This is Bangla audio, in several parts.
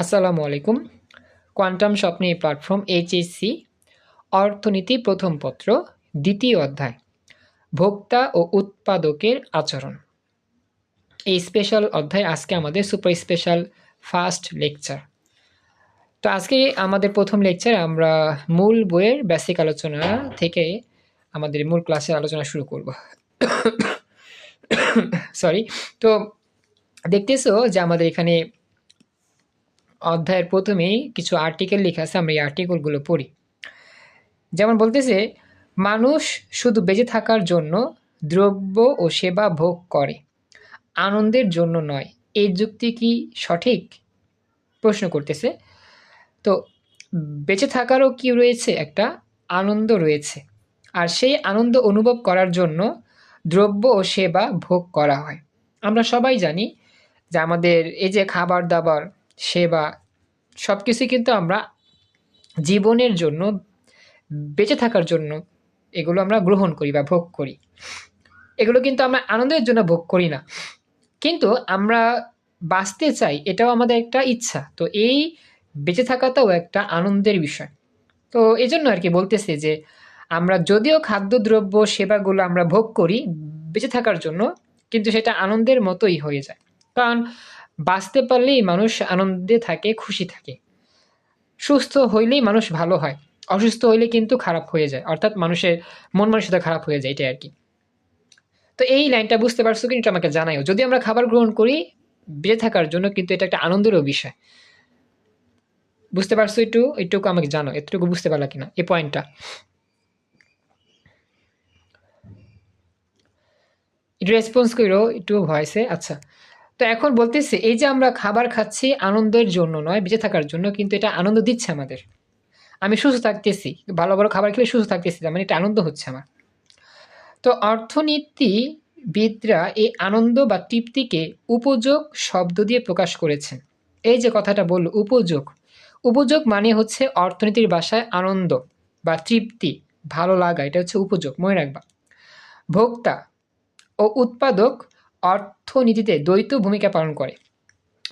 আসসালামু আলাইকুম। কোয়ান্টাম স্বপ্নে প্ল্যাটফর্ম এইচএসসি অর্থনীতি প্রথম পত্র, দ্বিতীয় অধ্যায়, ভোক্তা ও উৎপাদকের আচরণ। এই স্পেশাল অধ্যায় আজকে আমাদের সুপার স্পেশাল ফার্স্ট লেকচার তো আজকে আমাদের প্রথম লেকচার আমরা মূল বইয়ের বেসিক আলোচনা থেকে আমাদের মূল ক্লাসের আলোচনা শুরু করব। সরি তো দেখতেছো যে আমাদের এখানে অধ্যায়ের প্রথমেই কিছু আর্টিকেল লেখা আছে, আমরা এই আর্টিকেলগুলো পড়ি। যেমন বলতেছে, মানুষ শুধু বেঁচে থাকার জন্য দ্রব্য ও সেবা ভোগ করে, আনন্দের জন্য নয়। এই যুক্তি কি সঠিক? প্রশ্ন করতেছে। তো, বেঁচে থাকারও কি রয়েছে? একটা আনন্দ রয়েছে। আর সেই আনন্দ অনুভব করার জন্য দ্রব্য ও সেবা ভোগ করা হয়। আমরা সবাই জানি যে আমাদের এই যে খাবার দাবার সেবা সব কিছুই কিন্তু আমরা জীবনের জন্য, বেঁচে থাকার জন্য এগুলো আমরা গ্রহণ করি বা ভোগ করি। এগুলো কিন্তু আমরা আনন্দের জন্য ভোগ করি না। কিন্তু আমরা বাঁচতে চাই, এটাও আমাদের একটা ইচ্ছা। তো এই বেঁচে থাকাটাও একটা আনন্দের বিষয়। তো এই জন্য আর কি বলতেছে যে, আমরা যদিও খাদ্যদ্রব্য সেবাগুলো আমরা ভোগ করি বেঁচে থাকার জন্য, কিন্তু সেটা আনন্দের মতোই হয়ে যায়। কারণ বাঁচতে পারলেই মানুষ আনন্দে থাকে, খুশি থাকে। সুস্থ হইলেই মানুষ ভালো হয়, অসুস্থ হইলে কিন্তু খারাপ হয়ে যায়, অর্থাৎ মানুষের মন মানসিকতা খারাপ হয়ে যায়, এটাই আর কি। তো এই লাইনটা বুঝতে পারছ কিন্তু আমাকে জানাইও যদি আমরা খাবার গ্রহণ করি, বেঁচে থাকার জন্য কিন্তু এটা একটা আনন্দেরও বিষয়। বুঝতে পারছ একটু? এটুকু আমাকে জানো এতটুকু বুঝতে পারলা কিনা, এই পয়েন্টটা? একটু রেসপন্স করো একটু ভয়েসে আচ্ছা। তো এখন বলতেছে, এই যে আমরা খাবার খাচ্ছি আনন্দের জন্য নয়, বেঁচে থাকার জন্য, কিন্তু এটা আনন্দ দিচ্ছে আমাদের। আমি সুস্থ থাকতেছি, ভালো ভালো খাবার খেলে সুস্থ থাকতেছি মানে এটা আনন্দ হচ্ছে আমার। তো অর্থনীতিবিদরা এই আনন্দ বা তৃপ্তিকে উপযোগ শব্দ দিয়ে প্রকাশ করেছেন। এই যে কথাটা বলল, উপযোগ। উপযোগ মানে হচ্ছে অর্থনীতির ভাষায় আনন্দ বা তৃপ্তি, ভালো লাগা, এটা হচ্ছে উপযোগ, মনে রাখবা। ভোক্তা ও উৎপাদক অর্থনীতিতে দ্বৈত ভূমিকা পালন করে।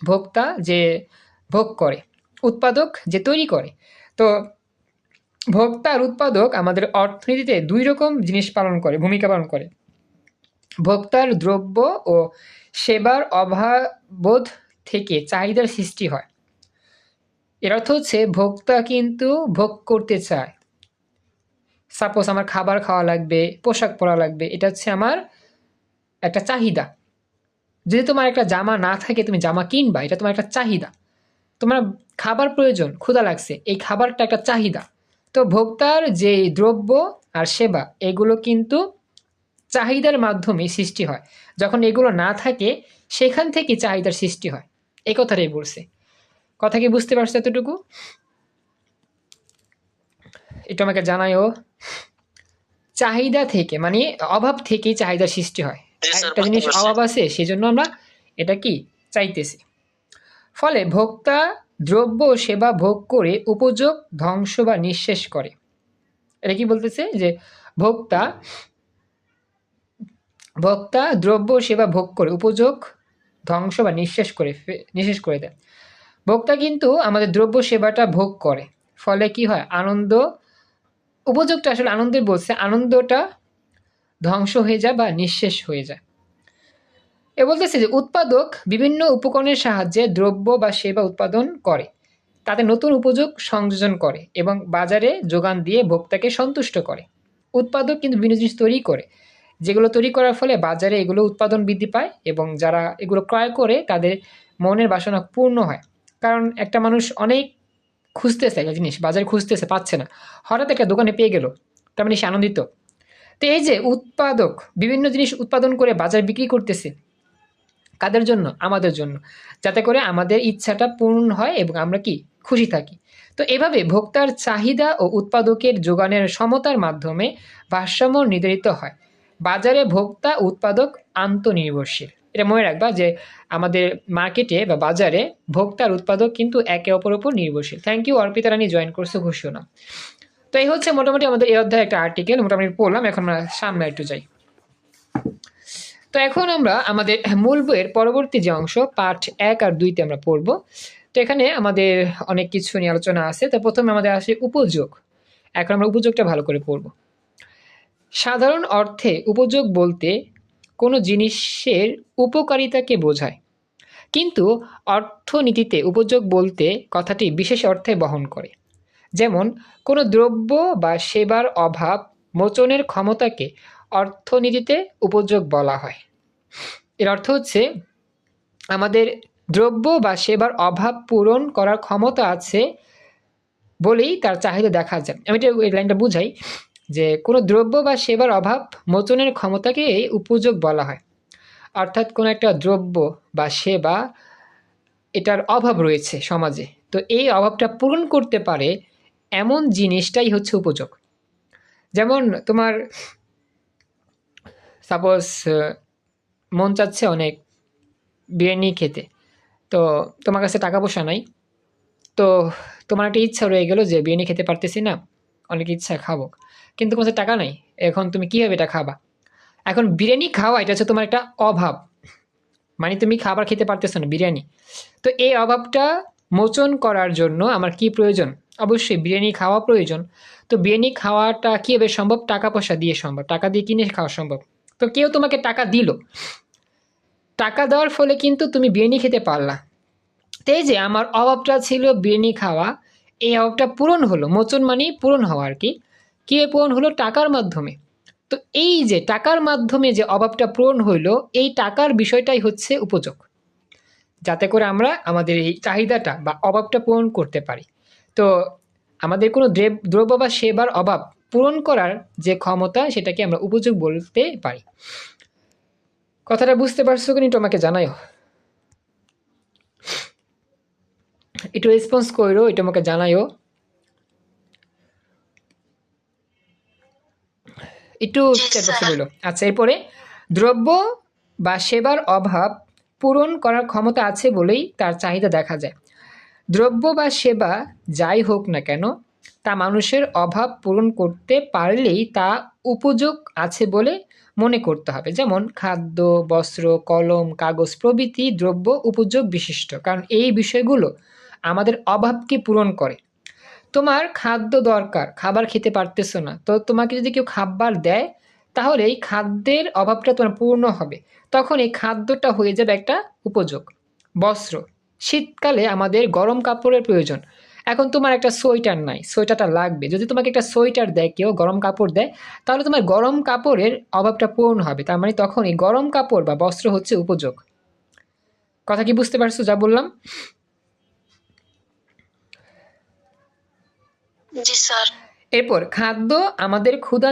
ভোক্তা যে ভোগ করে, উৎপাদক যে তৈরি করে। তো ভোক্তা আর উৎপাদক আমাদের অর্থনীতিতে দুই রকম জিনিস পালন করে, ভূমিকা পালন করে। ভোক্তার দ্রব্য ও সেবার অভাববোধ থেকে চাহিদার সৃষ্টি হয়। এর অর্থ হচ্ছে ভোক্তা কিন্তু ভোগ করতে চায়। সাপোজ আমার খাবার খাওয়া লাগবে, পোশাক পরা লাগবে, এটা হচ্ছে আমার একটা চাহিদা। যদি তোমার একটা জামা না থাকে, তুমি জামা কিনবা, এটা তোমার একটা চাহিদা। তোমার খাবার প্রয়োজন, ক্ষুধা লাগছে, এই খাবারটা একটা চাহিদা। তো ভোক্তার যে দ্রব্য আর সেবা, এগুলো কিন্তু চাহিদার মাধ্যমে সৃষ্টি হয়। যখন এগুলো না থাকে, সেখান থেকে চাহিদার সৃষ্টি হয়। এই কথাটাই বলছে। কথা কি বুঝতে পারছ এতটুকু? এটা আমাকে জানায়ও। চাহিদা থেকে মানে অভাব থেকেই চাহিদার সৃষ্টি হয়। একটা জিনিস অভাব আছে সেজন্য আমরা এটা কি চাইতেছি। ফলে ভোক্তা দ্রব্য সেবা ভোগ করে উপযোগ ধ্বংস বা নিঃশেষ করে। এটা কি বলতেছে? যে ভোক্তা ভোক্তা দ্রব্য সেবা ভোগ করে উপযোগ ধ্বংস বা নিঃশেষ করে নিঃশেষ করে দেয়। ভোক্তা কিন্তু আমাদের দ্রব্য সেবাটা ভোগ করে। ফলে কি হয়? আনন্দ উপযোগটা আসলে আনন্দের বলছে আনন্দটা ধ্বংস হয়ে যায় বা নিঃশেষ হয়ে যায়। এ বলতেছে যে, উৎপাদক বিভিন্ন উপকরণের সাহায্যে দ্রব্য বা সেবা উৎপাদন করে। তাতে নতুন উপযোগ সংযোজন করে এবং বাজারে যোগান দিয়ে ভোক্তাকে সন্তুষ্ট করে। উৎপাদক কিন্তু বিভিন্ন জিনিস তৈরি করে। যেগুলো তৈরি করার ফলে বাজারে এগুলো উৎপাদন বৃদ্ধি পায় এবং যারা এগুলো ক্রয় করে তাদের মনের বাসনা পূর্ণ হয়। কারণ একটা মানুষ অনেক খুঁজতেছে একটা জিনিস, বাজারে খুঁজতেছে, পাচ্ছে না। হঠাৎ একটা দোকানে পেয়ে গেল। তার মানে সে আনন্দিত। তো এই যে উৎপাদক, বিভিন্ন জিনিস উৎপাদন করে বাজারে বিক্রি করতেছে, কাদের জন্য? আমাদের জন্য। যাতে করে আমাদের ইচ্ছাটা পূর্ণ হয় এবং আমরা কি? খুশি থাকি। তো এভাবে ভোক্তার চাহিদা ও উৎপাদকের যোগানের সমতার মাধ্যমে ভারসাম্য নির্ধারিত হয়। বাজারে ভোক্তা, উৎপাদক আন্তনির্ভরশীল এটা মনে রাখবা যে আমাদের মার্কেটে বা বাজারে ভোক্তার উৎপাদক কিন্তু একে অপর উপর নির্ভরশীল। Thank you Arpita Rani join করছে না তো এই হচ্ছে মোটামুটি আমাদের এই অধ্যায় একটা আর্টিকেল মোটামুটি পড়লাম, এখন আমরা সামনে একটু যাই। তো এখন আমরা আমাদের মূল বইয়ের পরবর্তী যে অংশ, পাঠ এক আর দুইতে আমরা পড়ব। তো এখানে আমাদের অনেক কিছু নিয়ে আলোচনা আছে। তো প্রথমে আমাদের আসে উপযোগ। এখন আমরা উপযোগটা ভালো করে পড়ব। সাধারণ অর্থে উপযোগ বলতে কোনো জিনিসের উপকারিতাকে বোঝায়। কিন্তু অর্থনীতিতে উপযোগ বলতে কথাটি বিশেষ অর্থে বহন করে। যেমন, কোনো দ্রব্য বা সেবার অভাব মোচনের ক্ষমতাকে অর্থনীতিতে উপযোগ বলা হয়। এর অর্থ হচ্ছে, আমাদের দ্রব্য বা সেবার অভাব পূরণ করার ক্ষমতা আছে বলেই তার চাহিদা দেখা যায়। আমি এটা, এই লাইনটা বুঝাই, যে কোনো দ্রব্য বা সেবার অভাব মোচনের ক্ষমতাকে উপযোগ বলা হয়। অর্থাৎ কোনো একটা দ্রব্য বা সেবা এটার অভাব রয়েছে সমাজে। তো এই অভাবটা পূরণ করতে পারে এমন জিনিসটাই হচ্ছে উপযোগ। যেমন তোমার সাপোজ মন চাচ্ছে অনেক বিরিয়ানি খেতে, তো তোমার কাছে টাকা পয়সা নাই, তো তোমার একটা ইচ্ছা রয়ে গেলো যে বিরিয়ানি খেতে পারতেছি না, অনেক ইচ্ছা খাব, কিন্তু তোমার টাকা নাই, এখন তুমি কীভাবে এটা খাবা? এখন বিরিয়ানি খাওয়া এটা হচ্ছে তোমার একটা অভাব মানে তুমি খাবার খেতে পারতেছো না বিরিয়ানি, তো এই অভাবটা মোচন করার জন্য আমার কি প্রয়োজন? অবশ্যই বিরিয়ানি খাওয়া প্রয়োজন। তো বিরিয়ানি খাওয়াটা কীভাবে সম্ভব? টাকা পয়সা দিয়ে সম্ভব। টাকা দিয়ে কিনে খাওয়া সম্ভব। তো কেউ তোমাকে টাকা দিল। টাকা দেওয়ার ফলে কিন্তু তুমি বিরিয়ানি খেতে পারলা। তো এই যে আমার অভাবটা ছিল বিরিয়ানি খাওয়া, এই অভাবটা পূরণ হলো। মোচন মানেই পূরণ হওয়া আর কি। কীভাবে পূরণ হলো? টাকার মাধ্যমে। তো এই যে টাকার মাধ্যমে যে অভাবটা পূরণ হইল, এই টাকার বিষয়টাই হচ্ছে উপযোগ। যাতে করে আমরা আমাদের এই চাহিদাটা বা অভাবটা পূরণ করতে পারি। তো আমাদের কোনো দ্রব্য বা সেবার অভাব পূরণ করার যে ক্ষমতা সেটাকে আমরা উপযোগ বলতে পারি। কথাটা বুঝতে পারছ কিনা একটু আমাকে জানাইও একটু রেসপন্স করো এটা আমাকে জানাইও একটু আচ্ছা এরপরে দ্রব্য বা সেবার অভাব পূরণ করার ক্ষমতা আছে বলেই তার চাহিদা দেখা যায়। দ্রব্য বা সেবা যাই হোক না কেন, তা মানুষের অভাব পূরণ করতে পারলেই তা উপযোগ আছে বলে মনে করতে হবে। যেমন খাদ্য, বস্ত্র, কলম, কাগজ প্রভৃতি দ্রব্য উপযোগ বিশিষ্ট। কারণ এই বিষয়গুলো আমাদের অভাবকে পূরণ করে। তোমার খাদ্য দরকার, খাবার খেতে পারতেছো না, তো তোমাকে যদি কেউ খাবার দেয় তাহলে এই খাদ্যের অভাবটা তোমার পূর্ণ হবে। তখন এই খাদ্যটা হয়ে যাবে একটা উপযোগ। বস্ত্র। শীতকালে আমাদের গরম কাপড়ের প্রয়োজন। এখন তোমার একটা সোয়েটার নাই সোয়েটারটা লাগবে। যদি তোমাকে একটা সোয়েটার দেয় কেউ গরম কাপড় দেয় তাহলে তোমার গরম কাপড়ের অভাবটা পূর্ণ হবে। তার মানে তখন এই গরম কাপড় বা বস্ত্র হচ্ছে উপযোগ। কথা কি বুঝতে পারছ যা বললাম? এরপর খাদ্য আমাদের ক্ষুধা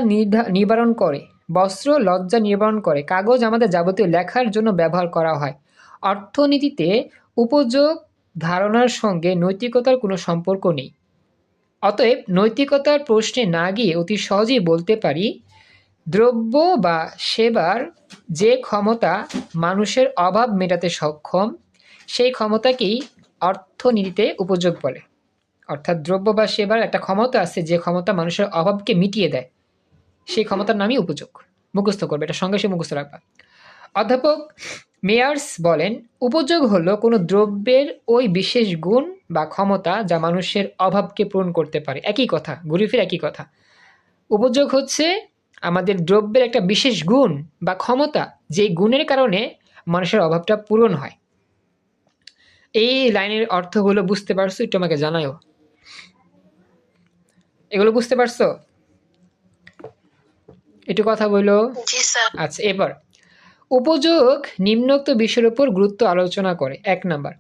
নিবারণ করে। বস্ত্র, লজ্জা নিবারণ করে। কাগজ আমাদের যাবতীয় লেখার জন্য ব্যবহার করা হয়। অর্থনীতিতে উপযোগ ধারণার সঙ্গে নৈতিকতার কোনো সম্পর্ক নেই। অতএব নৈতিকতার প্রশ্নে না গিয়ে অতি সহজেই বলতে পারি, দ্রব্য বা সেবার যে ক্ষমতা মানুষের অভাব মেটাতে সক্ষম, সেই ক্ষমতাকেই অর্থনীতিতে উপযোগ বলে। অর্থাৎ দ্রব্য বা সেবার একটা ক্ষমতা আছে, যে ক্ষমতা মানুষের অভাবকে মিটিয়ে দেয়। সেই ক্ষমতার নামই উপযোগ। মুখস্থ করবে, এটা সঙ্গে সে মুখস্থ রাখবা। অধ্যাপক মেয়ার্স বলেন, উপযোগ হলো কোনো দ্রব্যের ওই বিশেষ গুণ বা ক্ষমতা যা মানুষের অভাবকে পূরণ করতে পারে। একই কথা ঘুরে ফিরে একই কথা। উপযোগ হচ্ছে আমাদের দ্রব্যের একটা বিশেষ গুণ বা ক্ষমতা যে গুণের কারণে মানুষের অভাবটা পূরণ হয়। এই লাইনের অর্থগুলো বুঝতে পারছ? একটু আমাকে জানায়ও। এগুলো বুঝতে পারছ? একটু কথা বলল আচ্ছা এবার উপযোগ নিম্নোক্ত বিষয়ের উপর গুরুত্ব আলোচনা করে। এক নাম্বার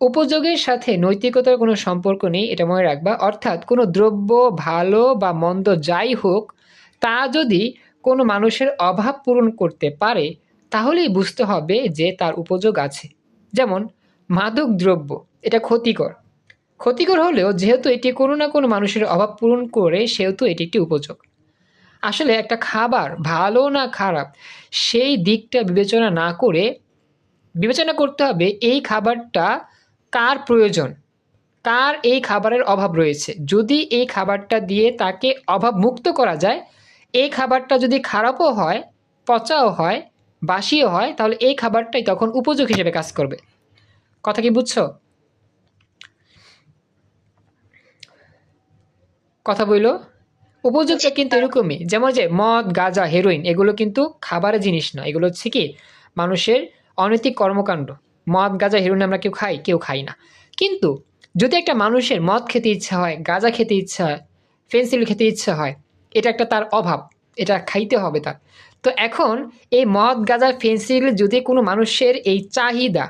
উপযোগের সাথে নৈতিকতার কোনো সম্পর্ক নেই এটা মনে রাখবা। অর্থাৎ কোনো দ্রব্য ভালো বা মন্দ যাই হোক তা যদি কোনো মানুষের অভাব পূরণ করতে পারে তাহলেই বুঝতে হবে যে তার উপযোগ আছে। যেমন মাদক দ্রব্য এটা ক্ষতিকর। ক্ষতিকর হলেও যেহেতু এটি কোনো না কোনো মানুষের অভাব পূরণ করে সেহেতু এটি একটি উপযোগ। আসলে একটা খাবার ভালো না খারাপ, সেই দিকটা বিবেচনা না করে বিবেচনা করতে হবে এই খাবারটা কার প্রয়োজন, কার এই খাবারের অভাব রয়েছে। যদি এই খাবারটা দিয়ে তাকে অভাব মুক্ত করা যায়, এই খাবারটা যদি খারাপও হয়, পচাও হয়, বাসিও হয়, তাহলে এই খাবারটাই তখন উপযোগ হিসেবে কাজ করবে। কথা কি বুঝছ? কথা বইল? উপযোগটা কিন্তু এরকমই। যেমন যে মদ গাঁজা হেরোইন এগুলো কিন্তু খাবারের জিনিস না এগুলো হচ্ছে কি? মানুষের অনৈতিক কর্মকাণ্ড। মদ গাঁজা হেরোইন আমরা কেউ খাই কেউ খাই না। কিন্তু যদি একটা মানুষের মদ খেতে ইচ্ছা হয় গাঁজা খেতে ইচ্ছা হয় পেন্সিল খেতে ইচ্ছা হয় এটা একটা তার অভাব। এটা খাইতে হবে তার। তো এখন এই মদ গাঁজা পেন্সিল যদি কোনো মানুষের এই চাহিদা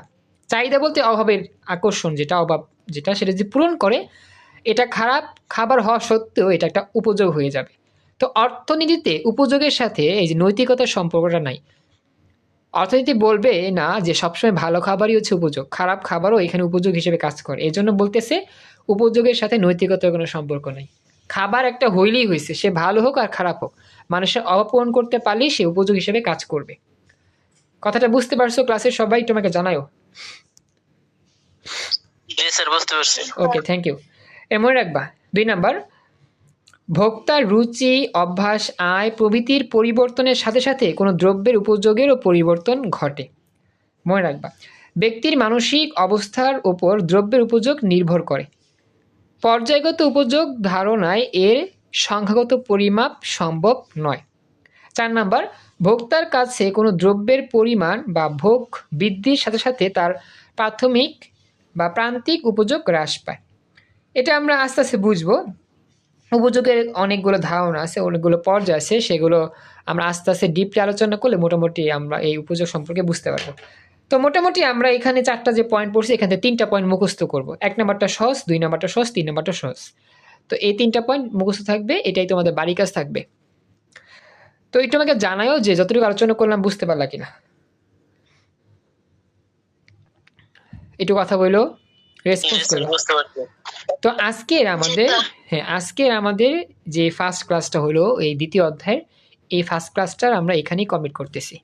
চাহিদা বলতে অভাবের আকর্ষণ যেটা অভাব যেটা সেটা যদি পূরণ করে এটা খারাপ খাবার হওয়া সত্ত্বেও এটা একটা উপযোগ হয়ে যাবে। তো অর্থনীতিতে উপযোগের সাথে এই যে নৈতিকতার সম্পর্কটা নাই। অর্থনীতি বলবে না যে সবসময় ভালো খাবারই হচ্ছে উপযোগ খারাপ খাবারও এখানে উপযোগ হিসেবে কাজ করে। এই জন্য বলতেছে উপযোগের সাথে নৈতিকতার কোনো সম্পর্ক নেই। খাবার একটা হইলেই হয়েছে সে ভালো হোক আর খারাপ হোক। মানুষের অভাব পূরণ করতে পারলেই সে উপযোগ হিসেবে কাজ করবে। কথাটা বুঝতে পারছ? ক্লাসের সবাই তোমাকে জানায়ও। ওকে থ্যাংক ইউ মনে রাখবা। দুই নাম্বার ভোক্তার রুচি, অভ্যাস, আয় প্রভৃতির পরিবর্তনের সাথে সাথে কোনো দ্রব্যের উপযোগেরও পরিবর্তন ঘটে। মনে রাখবা, ব্যক্তির মানসিক অবস্থার ওপর দ্রব্যের উপযোগ নির্ভর করে। পর্যায়গত উপযোগ ধারণায় এর সংখ্যাগত পরিমাপ সম্ভব নয়। চার নাম্বার, ভোক্তার কাছে কোনো দ্রব্যের পরিমাণ বা ভোগ বৃদ্ধির সাথে সাথে তার প্রাথমিক বা প্রান্তিক উপযোগ হ্রাস পায়। এটা আমরা আস্তে আস্তে বুঝব। উপযোগের অনেকগুলো ধারণা আছে অনেকগুলো পর্যায় আছে সেগুলো আমরা আস্তে আস্তে ডিপলি আলোচনা করলে মোটামুটি আমরা এই উপযোগ সম্পর্কে বুঝতে পারব। তো মোটামুটি আমরা এখানে চারটা যে পয়েন্ট পড়ছি এখান থেকে তিনটা পয়েন্ট মুখস্থ করব। এক নাম্বারটা সহজ দুই নাম্বারটা সহজ তিন নাম্বারটা সহজ। তো এই তিনটা পয়েন্ট মুখস্থ থাকবে এটাই তোমাদের বাড়ি কাজ থাকবে। তো একটু আমাকে জানাও যে যতটুকু আলোচনা করলাম বুঝতে পারলা কিনা। একটু কথা বলল রেসপন্স করল বুঝতে পারছি। তো আজকের আমাদের হ্যাঁ আজকের আমাদের যে ফার্স্ট ক্লাসটা হলো এই দ্বিতীয় অধ্যায়ের এই ফার্স্ট ক্লাসটার আমরা এখানেই কমপ্লিট করতেছি।